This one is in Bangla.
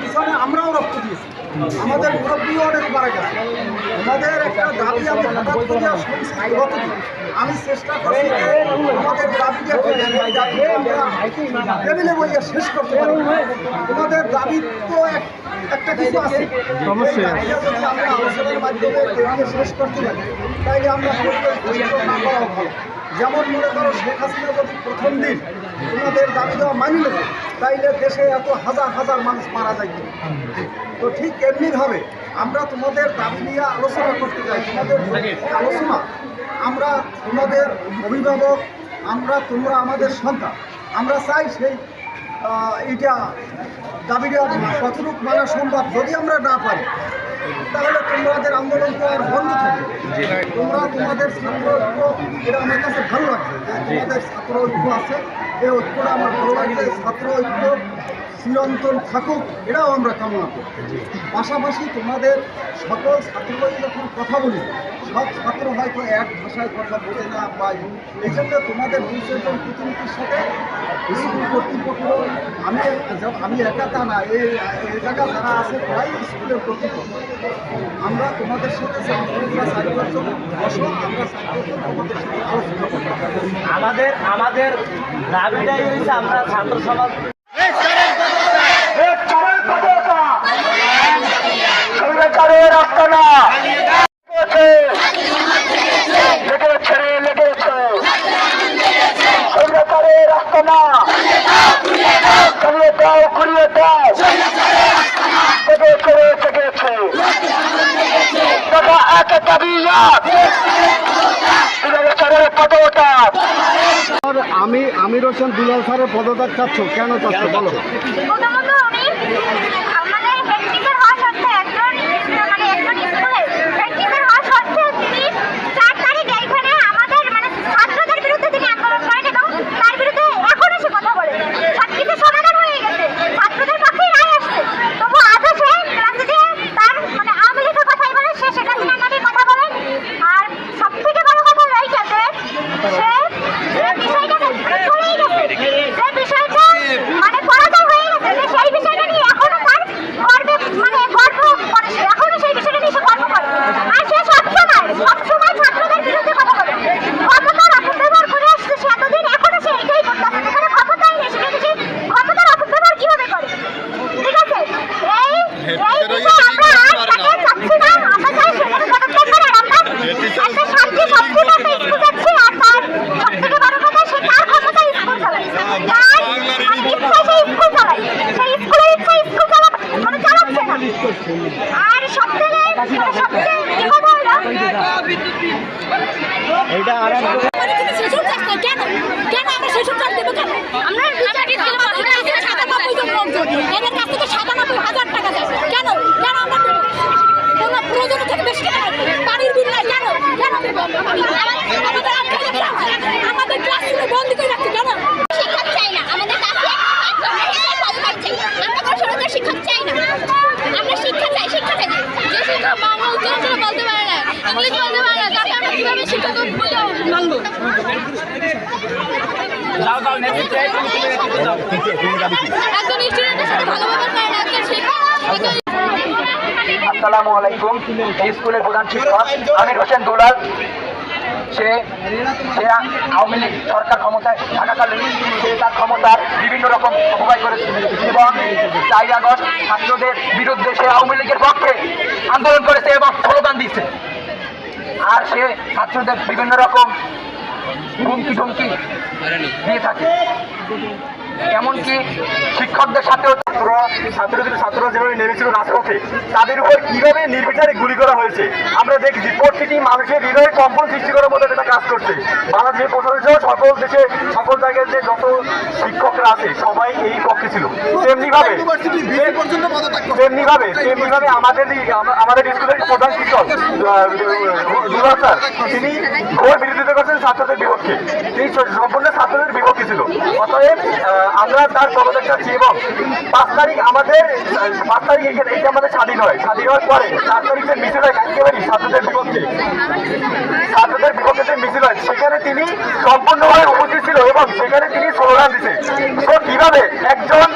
পিছনে আমরাও রক্ত দিয়েছি। আমাদের মুরব্বীও অনেক মারা গেছে। আমাদের একটা দাবি আছে আমি চেষ্টা করি আমাদের দাবিকে টেবিলে বইয়া শেষ করতে পারি। আমাদের দাবি তো একটা কিছু আছে। আমরা আলোচনার মাধ্যমে টেবিলে শেষ করতে পারি তাই আমরা যেমন মনে করো শেখ হাসিনা যদি প্রথম দিন তোমাদের দাবি দেওয়া মানি নেবে। তাইলে দেশে এত হাজার হাজার মানুষ মারা যাইত তো ঠিক এমনিভাবে আমরা তোমাদের দাবি নিয়ে আলোচনা করতে চাই তোমাদের আলোচনা, আমরা তোমাদের অভিভাবক, আমরা তোমরা আমাদের সন্তান, আমরা চাই সেই এটা দাবিটা কতটুকু মানা সম্ভব যদি আমরা না পারি তাহলে তোমাদের আন্দোলন তো আর বন্ধ থাকবে তোমরা তোমাদের ছাত্র ঐক্য এটা আমার কাছে ভালো লাগছে। তোমাদের ছাত্র ঐক্য আছে এই ঐক্যটা আমার ভালো লাগছে। ছাত্র ঐক্য চিরন্তন থাকুক এটাও আমরা কামনা করি। পাশাপাশি তোমাদের সকল ছাত্রই যখন কথা বলি সব ছাত্র হয়তো এক ভাষায় কথা বলে না বা এই জন্য তোমাদের দুইশোজন প্রতিনিধির সাথে স্কুল কর্তৃপক্ষ আমি আমি একা তা না, এই এলাকা যারা আছে প্রায় স্কুলের কর্তৃপক্ষ। আমরা তোমাদের সাথে আমাদের আমাদের দাবিটাই হয়েছে আমরা ছাত্র সমাজ সরকারের আস্তানা লেগেছে রে লেগেছে সরকারের না দাও দাও। দাদা এক আর আমি আমির হোসেন দুলাল স্যারের পদত্যাগ চাচ্ছ কেন চাচ্ছ বলো প্রথমত আমি আমাদের হেড টিচার হওয়া সত্ত্বেও একজন মানে একজন স্কুলে হেড টিচার হওয়া সত্ত্বেও তিনি চার তারিখ এইখানে আমাদের মানে ছাত্রদের বিরুদ্ধে তিনি আন্দোলন করেন এবং তার বিরুদ্ধে এখনও সে কথা বলে সব কিছু সমাধান হয়ে গেছে ছাত্রদের পক্ষেই রায় আসছে তবু আজও সে ক্লাসে যে তার মানে আওয়ামী লীগের কথাই বলে সে শেখ হাসিনার নামে কথা বলে আর সব থেকে বড় কথা এইটা যে সে যে বিষয়টাকে করেই গেছে যে বিষয়টা মানে পরাজয় হয়ে গেছে যে সেই বিষয়টা নিয়ে এখনও তার গর্বে মানে গর্ব করে সে এখনও সেই বিষয়টা নিয়ে সে গর্ব করে আর সে সবসময় সবসময় ছাত্রদের বিরুদ্ধে কথা বলে ক্ষমতার অপব্যবহার করে আসছে সে এতদিন এখনও সে এটাই করতেছে যেখানে ক্ষমতাই নেই সেখানে সে ক্ষমতার অপব্যবহার কীভাবে করে ঠিক আছে এই এই বিষয়ে আমরা আর তাকে চাচ্ছি না আমরা চাই সেখানে পদত্যাগ করে আর আমরা একটা শান্তি সম্পূর্ণ একটা স্কুল যাচ্ছি আর তার সব থেকে বড় কথা সে তার ক্ষমতায় স্কুল চালায় তার ইচ্ছায় সেই স্কুল চালায় সেই স্কুলের ইচ্ছায় স্কুল চালা মানে চালাচ্ছে না আর সব থেকে সব থেকে কথা হলো এইটা আর মানে কেন কেন আমরা শিশুর চাষ দেবো কেন আমরা থেকে সাতানব্বই হাজার টাকা দেয় কেন কেন আমরা দেবো কোনো প্রয়োজন থেকে বেশি টাকা লাগবে। বাড়ির বিল নাই কেন কেন দেবো আমরা বাড়ির বিল? আমাদের আটকে রাখছে। আমাদের ক্লাসরুমে বন্দি করে রাখছে কেন শিক্ষক চাই না আমাদের কাছে একদম এটাই পদত্যাগ চাই আমরা কোনো সরকার শিক্ষক চাই না আমরা শিক্ষা চাই শিক্ষা চাই যে শিক্ষক বাংলা উচ্চারণ বলতে পারে না ইংলিশ বলতে পারে না তাকে আমরা কীভাবে শিক্ষক বলে মানবো একজন স্টুডেন্টের সাথে ভালো ব্যবহার করে না একজন শিক্ষক আসসালামু আলাইকুম। এই স্কুলের প্রধান শিক্ষক আমির হোসেন দুলাল। সে সে আওয়ামী লীগ সরকার ক্ষমতায় থাকাকালীন সে তার ক্ষমতার বিভিন্ন রকম অপব্যয় করেছে। এবং চার আগস্ট ছাত্রদের বিরুদ্ধে সে আওয়ামী লীগের পক্ষে আন্দোলন করেছে এবং স্লোগান দিচ্ছে আর সে ছাত্রদের বিভিন্ন রকম হুমকি ধুমকি দিয়ে থাকে। এমনকি শিক্ষকদের সাথেও ছাত্ররা ছাত্রদের ছাত্ররা যেভাবে নেমেছিল রাজপথে তাদের উপর কীভাবে নির্বিচারে গুলি করা হয়েছে? আমরা দেখছি প্রতিটি মানুষের হৃদয়ে কম্পন সৃষ্টি করার মতো এটা কাজ করছে। বাংলাদেশের প্রশাসন সকল দেশে সকল জায়গায় যে যত শিক্ষকরা আছে সবাই এই পক্ষে ছিল। তেমনি ভাবে তেমনি ভাবে তেমনি ভাবে আমাদের আমাদের স্কুলের প্রধান শিক্ষক স্যার তিনি ঘোর বিরোধিতা করছেন ছাত্রদের বিপক্ষে। তিনি সম্পূর্ণ ছাত্রদের বিপক্ষে ছিল। অতএব আমরা তার পদত্যাগ চাচ্ছি এবং পাঁচ তারিখ আমাদের পাঁচ তারিখ এখানে, এটা আমাদের স্বাধীন হয়। স্বাধীন হওয়ার পরে চার তারিখে মিছিল হয় একেবারেই ছাত্রদের বিপক্ষে। ছাত্রদের বিপক্ষে যে মিছিল হয়, সেখানে তিনি সম্পূর্ণভাবে উপস্থিত ছিল এবং সেখানে তিনি স্লোগান দিতে তো কীভাবে একজন